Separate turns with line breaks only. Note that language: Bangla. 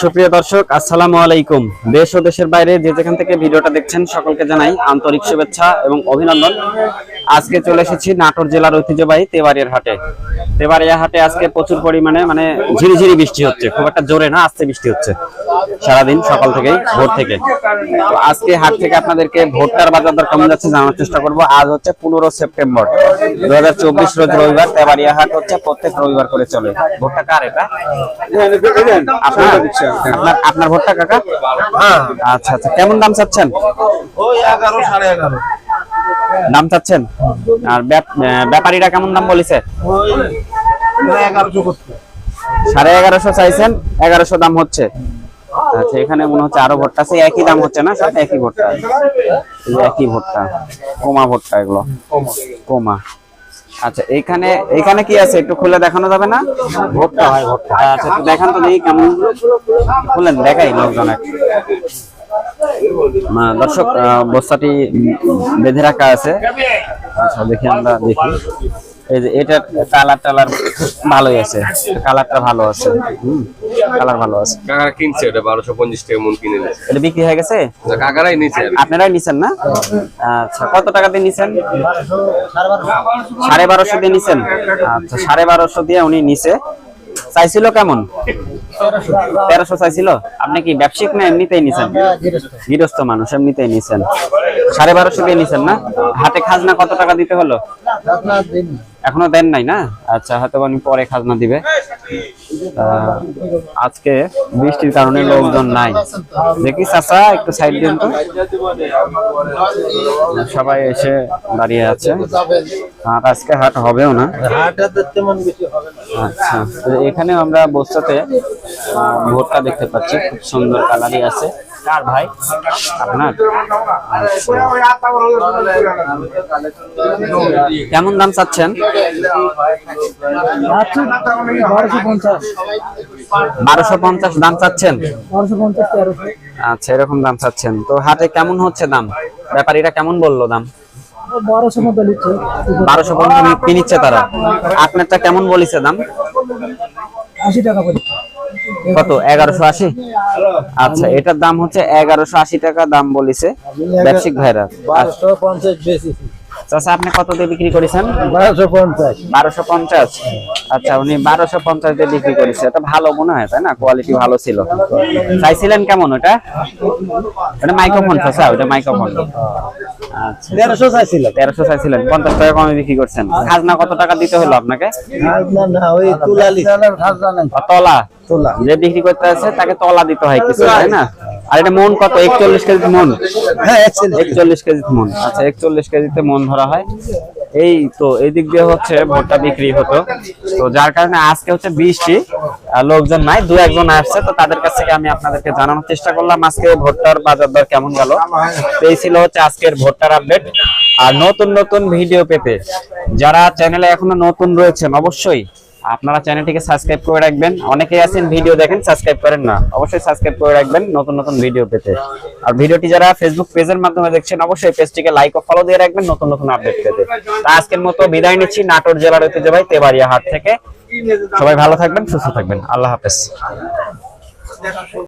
সুপ্রিয় দর্শক, আসসালামু আলাইকুম। দেশ ও দেশের বাইরে যে যেখান থেকে ভিডিওটা দেখছেন, সকলকে জানাই আন্তরিক শুভেচ্ছা এবং অভিনন্দন। আজকে চলে এসেছি নাটোর জেলার ঐতিহ্যবাহী তেবারিয়ার হাটে। তেবারিয়া হাটে আজকে প্রচুর পরিমাণে মানে ঝিরিঝিরি বৃষ্টি হচ্ছে। খুব একটা জোরে না, আস্তে বৃষ্টি হচ্ছে। সারাদিন সকাল থেকেই ভোর থেকে। তো আজকে হাট থেকে আপনাদেরকে ভোটটার বাজার দর কেমন যাচ্ছে জানার চেষ্টা করব। আজ হচ্ছে পনেরো সেপ্টেম্বর। দু হাজার চব্বিশ রোজ রবিবার, তেবাড়িয়া হাট হচ্ছে, প্রত্যেক রবিবার করে চলে। ভোটটা কার এটা? আপনার? আপনার ভোটটা কাকা? আচ্ছা আচ্ছা। কেমন দাম চাচ্ছেন?
এগারো সাড়ে এগারো
দাম চাচ্ছেন? আর ব্যাপ- ব্যাপারীরা কেমন দাম বলেছে? সাড়ে এগারোশো চাইছেন, এগারোশো দাম হচ্ছে। আচ্ছা এখানে মনে হচ্ছে আরও ভোটটা আছে। একই দাম হচ্ছে না? সব একই ভোটটা একই ভোটটা কোমা ভোটটা এগুলো। কোমা। আচ্ছা এখানে এখানে কি আছে? একটু খুলে দেখানো যাবে না? ভোটটা হয় ভোটটা আচ্ছা একটু দেখান তো দেখি কেমন। খুলেন, দেখাই লোকজন দর্শক বস্তাটি বেঁধে রাখা আছে। আচ্ছা দেখি আমরা দেখি। এই যে, এটার কালার টালার ভালোই আছে। কালারটা ভালো আছে। হুম। কালার ভালো আছে।
কাকারা কিনছে ওটা বারোশো পঞ্চাশ টাকা মন কিনে নিচ্ছে
এটা বিক্রি হয়ে গেছে?
কাকারাই নিছে
আপনারাই নিছেন না? আচ্ছা কত টাকা দিয়ে নিছেন? সাড়ে বারোশো দিয়ে নিছেন? আচ্ছা সাড়ে বারোশো দিয়ে উনি নিছে। চাইছিল কেমন? তেরোশো আপনি কি ব্যবসায়িক না এমনিতেই নিছেন? গৃহস্থ মানুষ, এমনিতেই নিছেন। সাড়ে বারোশো দিয়ে না? হাতে খাজনা কত টাকা দিতে হলো? এখনও দেন নাই না? আচ্ছা হয়তো পরে খাজনা দিবে। আজকে বৃষ্টির কারণে লোকজন নাই। দেখি চাচা, একটু সাইড দিন তো। সবাই এসে দাঁড়িয়ে আছে। হাট আজকে হাট হবেও না।
বেশি হবে না।
আচ্ছা এখানে আমরা বস্তাতে ভোটটা দেখতে পাচ্ছি। খুব সুন্দর কালারই আছে। কার ভাই? আপনার? কেমন দাম চাচ্ছেন?
বারোশো পঞ্চাশ
দাম চাচ্ছেন? আচ্ছা এরকম দাম চাচ্ছেন। তো হাটে কেমন হচ্ছে দাম? ব্যাপারীরা কেমন বলল দাম?
বারোশো
পর্যন্ত কিনিচ্ছে তারা। আপনারটা কেমন বলিছে দাম?
আশি টাকা
কত? এগারোশো আশি? আচ্ছা এটার দাম হচ্ছে এগারোশো আশি টাকা দাম বলিছে। ব্যবসায়িক ভাইরা।
পঞ্চাশ
চাচা আপনি কত দিয়ে বিক্রি করেছেন?
বারোশো পঞ্চাশ।
বারোশো পঞ্চাশ? আচ্ছা উনি বারোশো পঞ্চাশ দিয়ে বিক্রি করেছে। এটা ভালো মনে হয় তাই না? কোয়ালিটি ভালো ছিল। চাইছিলেন কেমন ওটা? ওটা মাইক্রোফোন চাচা ওটা মাইক্রোফোন আচ্ছা।
তেরোশো চাইছিল
তেরোশো চাইছিলেন। পঞ্চাশ টাকা কমে বিক্রি করছেন। খাজনা কত টাকা দিতে হলো আপনাকে?
না না ওই
তলা। যে বিক্রি করতে আছে তাকে তলা দিতে হয় কিছু তাই না? আর এটা মন কত? একচল্লিশ কেজি মন?
হ্যাঁ একচল্লিশ
কেজি। মন। আচ্ছা একচল্লিশ কেজিতে মন ধরা হয়। এই তো এই দিক দিয়ে হচ্ছে ভুট্টা বিক্রি হতো। তো যার কারণে আজকে হচ্ছে বৃষ্টি লোকজন নাই দু একজন আসছে তো তাদের কাছ থেকে আমি আপনাদেরকে জানানোর চেষ্টা করলাম আজকে ভোটটার বাজার দর কেমন গেল। তো এই ছিল হচ্ছে আজকের ভোটটার আপডেট। আর নতুন নতুন ভিডিও পেতে যারা চ্যানেলে এখনও নতুন রয়েছেন অবশ্যই আপনারা চ্যানেলটিকে সাবস্ক্রাইব করে রাখবেন। অনেকেই আছেন ভিডিও দেখেন, সাবস্ক্রাইব করেন না। অবশ্যই সাবস্ক্রাইব করে রাখবেন নতুন নতুন ভিডিও পেতে। আর ভিডিওটি যারা ফেসবুক পেজের মাধ্যমে দেখছেন, অবশ্যই পেজটিকে লাইক ও ফলো দিয়ে রাখবেন নতুন নতুন আপডেট পেতে। তা আজকের মতো বিদায় নিচ্ছি নাটোর জেলার ঐতিহ্যবাহী তেবাড়িয়া হাট থেকে। সবাই ভালো থাকবেন, সুস্থ থাকবেন। আল্লাহ হাফেজ।